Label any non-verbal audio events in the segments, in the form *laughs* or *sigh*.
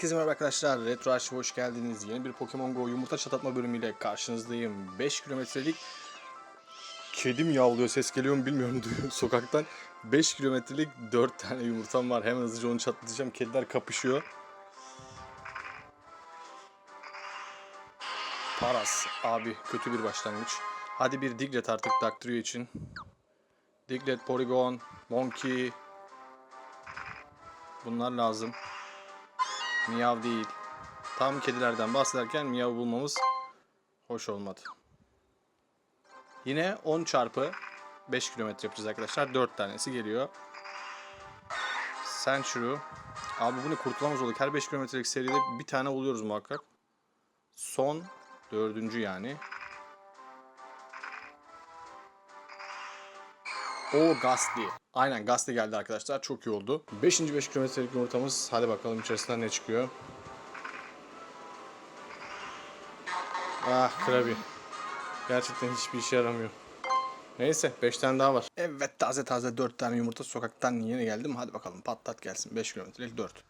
Herkese merhaba arkadaşlar. Retro Arşiv'e hoş geldiniz. Yeni bir Pokemon Go yumurta çatlatma bölümüyle karşınızdayım. 5 kilometrelik kedim yavlıyor ses geliyor mu bilmiyorum *laughs* duyuyor sokaktan. 5 kilometrelik 4 tane yumurtam var. Hemen hızlıca onu çatlatacağım. Kediler kapışıyor. Paras abi kötü bir başlangıç. Hadi bir Diglett artık Dactrio için. Diglett, Porygon, Monkey. Bunlar lazım. Miyav değil. Tam kedilerden bahsederken miyav bulmamız hoş olmadı. Yine 10 çarpı 5 kilometre yapacağız arkadaşlar. 4 tanesi geliyor. Century. Abi bunu kurtulamaz olduk. Her 5 kilometrelik seride bir tane buluyoruz muhakkak. Son dördüncü yani. O Gastly. Aynen Gastly geldi arkadaşlar. Çok iyi oldu. 5. 5 kilometrelik yumurtamız. Hadi bakalım içerisinden ne çıkıyor. Ah Krabi. Gerçekten hiçbir işe yaramıyor. Neyse 5 tane daha var. Evet taze taze 4 tane yumurta sokaktan yeni geldim. Hadi bakalım patlat gelsin. 5 kilometrelik 4.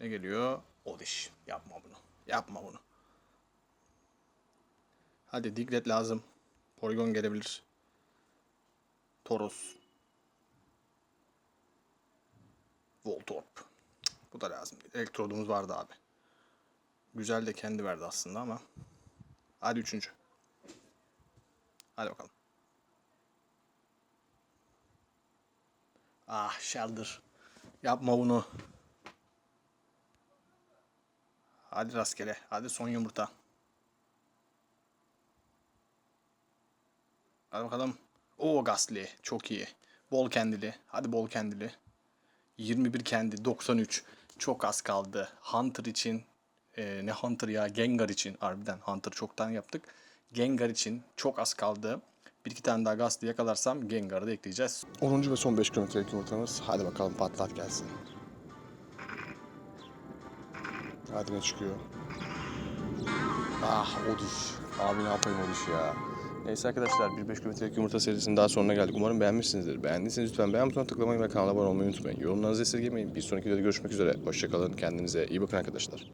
Ne geliyor? Odiş. Yapma bunu. Yapma bunu. Hadi Diglett lazım. Porygon gelebilir. Toros. Voltorb. Bu da lazım. Elektrodumuz vardı abi. Güzel de kendi verdi aslında ama. Hadi üçüncü. Hadi bakalım. Ah Shelder. Yapma bunu. Hadi rastgele. Hadi son yumurta. Hadi bakalım. O Gastly. Çok iyi. Bol kendili. Hadi bol kendili. 21 kendi. 93. Çok az kaldı. Hunter için. e, ne Hunter ya? Gengar için. Harbiden Hunter çoktan yaptık. Gengar için çok az kaldı. Bir iki tane daha Gastly yakalarsam Gengar'ı da ekleyeceğiz. 10. ve son 5 kilometrelik yumurtamız. Hadi bakalım patlat gelsin. Hadi ne çıkıyor? Ah Odiş. Abi ne yapayım Odiş ya. Neyse arkadaşlar bir 5 kilometrelik yumurta serisinin daha sonuna geldik. Umarım beğenmişsinizdir. Beğendiyseniz lütfen beğen butonuna tıklamayı ve kanala abone olmayı unutmayın. Yorumlarınızı esirgemeyin. Bir sonraki videoda görüşmek üzere. Hoşçakalın. Kendinize iyi bakın arkadaşlar.